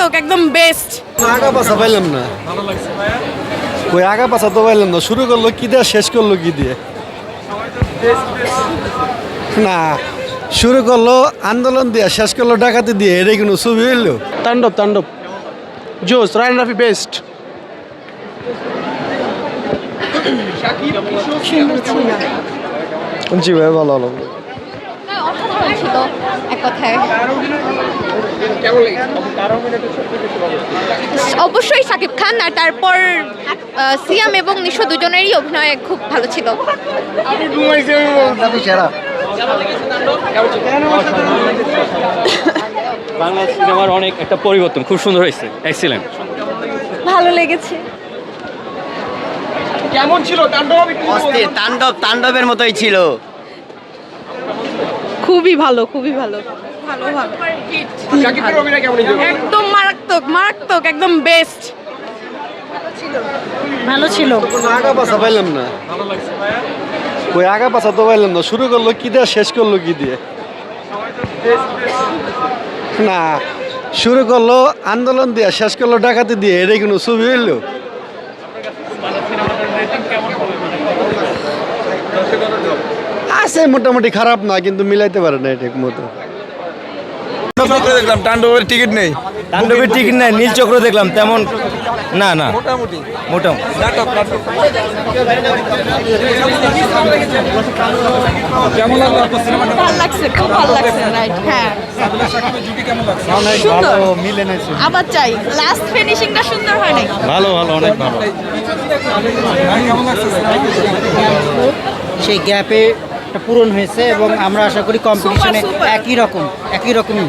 মারাত্মক একদম বেস্ট আগা পাশা পাইলাম না। ওই আগা পাশা তো পাইলাম না। শুরু করল কি দিয়ে শেষ করল কি দিয়ে? না শুরু করল আন্দোলন দিয়ে শেষ করল ডাকাতি দিয়ে এটা কোনো ছবি হইল? তাণ্ডব তাণ্ডব। জোস রায়ন রাফি বেস্ট জি ভাই ভালো ভালো। এক কথায়। অবশ্যই সাকিব খান আর তারপর সিয়াম এবং নিশো দুজনেরই অভিনয় খুব ভালো ছিল। বাংলা সিনেমার অনেক একটা পরিবর্তন খুব সুন্দর হয়েছে। এক্সিলেন্ট ভালো লেগেছে। অস্থির তাণ্ডব তাণ্ডবের মতোই ছিল। খুবই ভালো খুবই ভালো। ভালো ভালো। একদম মারাত্মক মারাত্মক একদম বেস্ট ভালো ছিল। আগা পাশা পাইলাম না। ওই আগা পাশা তো পাইলাম না। শুরু করল কি দিয়ে শেষ করল কি দিয়ে? না শুরু করল আন্দোলন দিয়ে শেষ করল ডাকাতি দিয়ে এটা কোনো ছবি হইল? আছে মোটামুটি খারাপ না কিন্তু মিলাইতে পারে না ঠিক মতো। দেখলাম তাণ্ডবের টিকিট নেই। তাণ্ডবের টিকিট নাই নীল চক্র দেখলাম তেমন না না। মোটামুটি। মোটামুটি। কেমন লাগল আপনার সিনেমাটা ভালো লাগছে খুব ভালো লাগছে রাইট হ্যাঁ। সুন্দর। আবার চাই লাস্ট ফিনিশিংটা সুন্দর হয় নাই? ভালো ভালো অনেক ভালো। সেই গ্যাপে পূরণ হয়েছে এবং আমরা আশা করি কম্পিটিশনে একই রকম একই রকমই।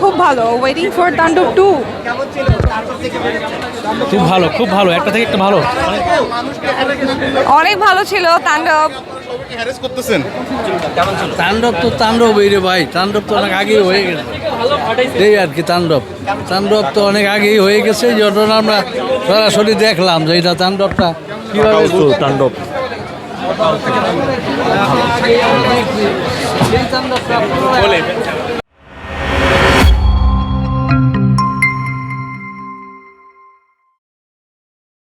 খুব ভালো। ওয়েটিং ফর তাণ্ডব টু খুব ভালো খুব ভালো। একটা থেকে একটা ভালো। অনেক ভালো ছিল তাণ্ডব করতেছেন তাণ্ডব তো তাণ্ডব এই রে ভাই। তাণ্ডব তো অনেক আগেই হয়ে গেছে। এই আর কি তাণ্ডব তাণ্ডব তো অনেক আগেই হয়ে গেছে এই আমরা সরাসরি দেখলাম যে এটা তাণ্ডবটা কীভাবে তাণ্ডব পুরো